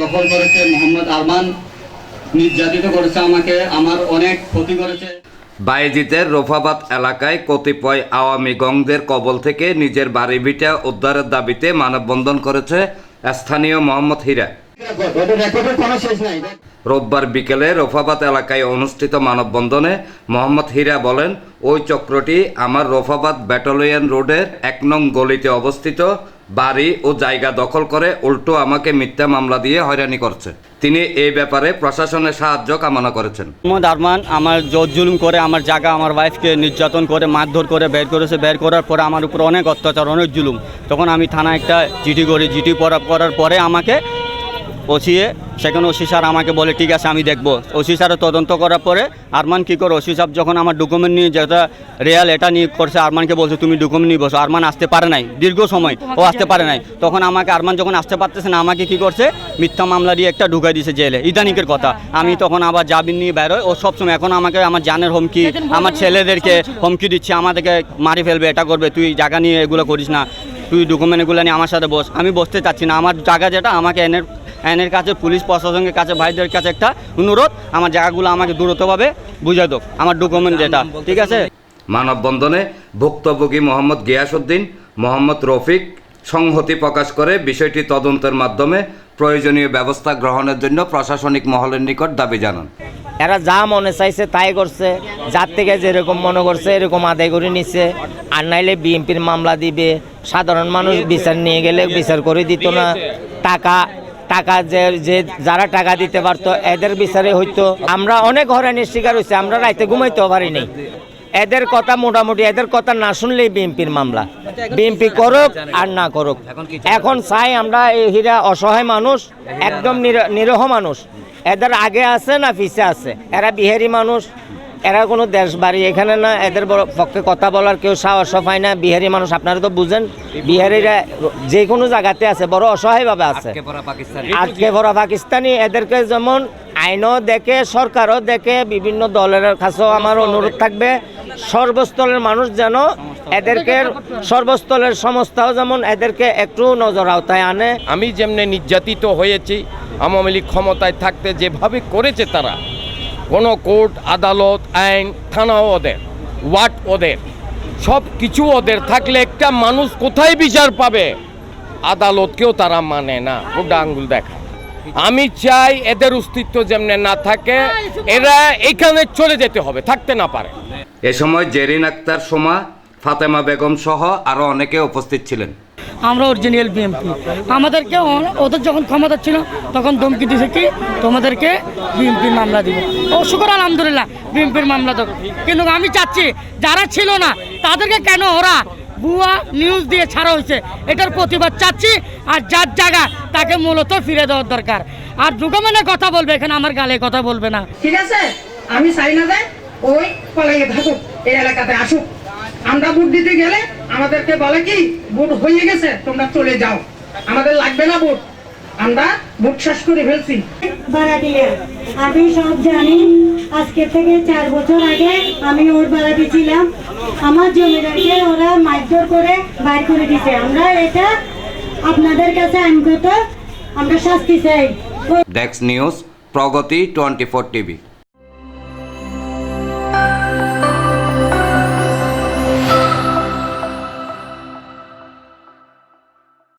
দখল করেছে মোহাম্মদ আরমান, নির্যাতিত করেছে আমাকে, আমার অনেক ক্ষতি করেছে। বাইজিদের রোফাবাদ এলাকায় কতিপয় আওয়ামী গংদের কবল থেকে নিজের বাড়ি ভিটা উদ্ধারের দাবিতে মানববন্ধন করেছে স্থানীয় মোহাম্মদ হীরা। রোববার বিকেলে রোফাবাদ এলাকায় অনুষ্ঠিত মানববন্ধনে মোহাম্মদ হীরা বলেন, ওই চক্রটি আমার রোফাবাদ ব্যাটালিয়ন রোডের এক নং গলিতে অবস্থিত। বাড়ি ও জায়গা দখল করে উল্টো আমাকে মিথ্যা মামলা দিয়ে হয়রানি করছে। তিনি এই ব্যাপারে প্রশাসনের সাহায্য কামনা করেছেন। মোহাম্মদ আরমান, আমার জোর জুলুম করে, আমার জায়গা, আমার ওয়াইফকে নির্যাতন করে, মারধর করে, বের করেছে। বের করার পরে আমার উপর অনেক অত্যাচার, অনেক জুলুম। তখন আমি থানায় একটা চিঠি করি। চিঠি করার পরে আমাকে ওসিয়ে সেখানে ওসি স্যার আমাকে বলে ঠিক আছে আমি দেখব। ওসি স্যারের তদন্ত করার পরে আরমান কী করে ওসি সাহেব যখন আমার ডকুমেন্ট নিয়ে যেটা রিয়াল এটা নিয়ে করছে আরমানকে বলছে তুমি ডকুমেন্ট নিয়ে বসো। আরমান আসতে পারে নাই দীর্ঘ সময় ও আসতে পারে নাই। তখন আমাকে আরমান যখন আসতে পারতেছে না আমাকে কি করছে মিথ্যা মামলা দিয়ে একটা ঢুকাই দিয়েছে জেলে ইদানিকের কথা। আমি তখন আবার জামিন নিয়ে বেরোই ও সবসময় এখন আমাকে আমার জানের হুমকি আমার ছেলেদেরকে হুমকি দিচ্ছে আমাদেরকে মারি ফেলবে এটা করবে তুই জায়গা নিয়ে এগুলো করিস না তুই ডকুমেন্ট এগুলো নিয়ে আমার সাথে বস আমি বসতে চাচ্ছি না আমার জায়গা যেটা আমাকে এনের আইনের কাছে পুলিশ প্রশাসনের কাছে ভাইদের কাছে একটা অনুরোধ আমার জায়গাগুলো আমাকে দূরত্বভাবে বুঝাই দোক আমার ডকুমেন্ট যেটা ঠিক আছে? মানববন্ধনে ভুক্তভোগী মোহাম্মদ গিয়াসউদ্দিন মোহাম্মদ রফিক? সংহতি প্রকাশ করে বিষয়টি তদন্তের মাধ্যমে প্রয়োজনীয় ব্যবস্থা গ্রহণের জন্য প্রশাসনিক মহলের নিকট দাবি জানান। এরা যা মনে চাইছে তাই করছে যার থেকে যেরকম মনে করছে এরকম আদায় করে নিচ্ছে আর নাইলে বিএনপির মামলা দিবে সাধারণ মানুষ বিচার নিয়ে গেলে বিচার করে দিত না। টাকা টাকা যে যে যারা টাকা দিতে পারতো, এদের বিচারে হইতো। আমরা অনেক হরানির শিকার হয়েছে আমরা রাইতে ঘুমাইতেও পারিনি। এদের কথা মোটামুটি, এদের কথা না শুনলেই বিএনপির মামলা। বিএনপি করুক আর না করুক। এখন চাই আমরা এই হীরা অসহায় মানুষ, একদম নির- নিরহ মানুষ। এদের আগে আছে না পিছে আছে? এরা বিহারি মানুষ এরা কোনো দেশ বাড়ি এখানে না এদের বড় পক্ষে কথা বলার কেউ সাহস পায় না বিহারি মানুষ আপনারা তো বুঝেন বিহারিরা যে কোনো জায়গাতে আছে বড় অসহায়ভাবে আছে। আজকে ভরা পাকিস্তানি। এদেরকে যেমন আইনও দেখে সরকারও দেখে বিভিন্ন দলের কাছেও আমার অনুরোধ থাকবে সর্বস্তরের মানুষ যেন এদেরকে সর্বস্তরের সংস্থাও যেমন এদেরকে একটু নজর আওতায় আনে। আমি যেমনি নির্যাতিত হয়েছি আওয়ামী লীগ ক্ষমতায় থাকতে যেভাবে করেছে তারা কোনো কোর্ট আদালত, আইন, থানাও ওদের, ওয়ার্ড ওদের সব কিছু ওদের। থাকলে একটা মানুষ কোথায় বিচার পাবে? আদালতকেও তারা মানে না। গোডা আঙ্গুল দেখা। আমি চাই এদের অস্তিত্ব যেমনে না থাকে, এরা এখানে চলে যেতে হবে, থাকতে না পারে। এ সময় জেরিন আক্তার সোমা, ফাতেমা বেগম সহ আরও অনেকে উপস্থিত ছিলেন। আমরা অরিজিনাল বিএমপি আমাদেরকে ওদের যখন ক্ষমতা ছিল, তখন ধমকি দিছে কি? তোমাদেরকে বিএমপির মামলা দিব। ও, শুকর, আলহামদুলিল্লাহ বিএমপির মামলা দেবো। কিন্তু আমি চাচ্ছি, যারা ছিল না, তাদেরকে কেন ওরা ভুয়া নিউজ দিয়ে ছাড়া হয়েছে? এটার প্রতিবাদ চাচ্ছি, আর যার জায়গা, তাকে মূলত ফিরে দেওয়ার দরকার। আর যুগমানে কথা বলবে, এখানে আমার গালে কথা বলবে না। ঠিক আছে? আমি চাই না যে ওই পলাইয়ে থাকুক, এই এলাকাতে আসুক। আমরা ভোট দিতে গেলে আমাদেরকে বলে কি ভোট হয়ে গেছে তোমরা চলে যাও। আমাদের লাগবে না ভোট। আমরা ভোট শেষ করে ফেলছি। আমি সব জানি আজকে থেকে চার বছর আগে আমি ওর ভাড়াটি ছিলাম। আমার জমিদারকে ওরা মারধর করে বাইর করে দিছে। আমরা এটা আপনাদের কাছে আইনগত আমরা শাস্তি চাই। ডেক্স news Pragati twenty four TV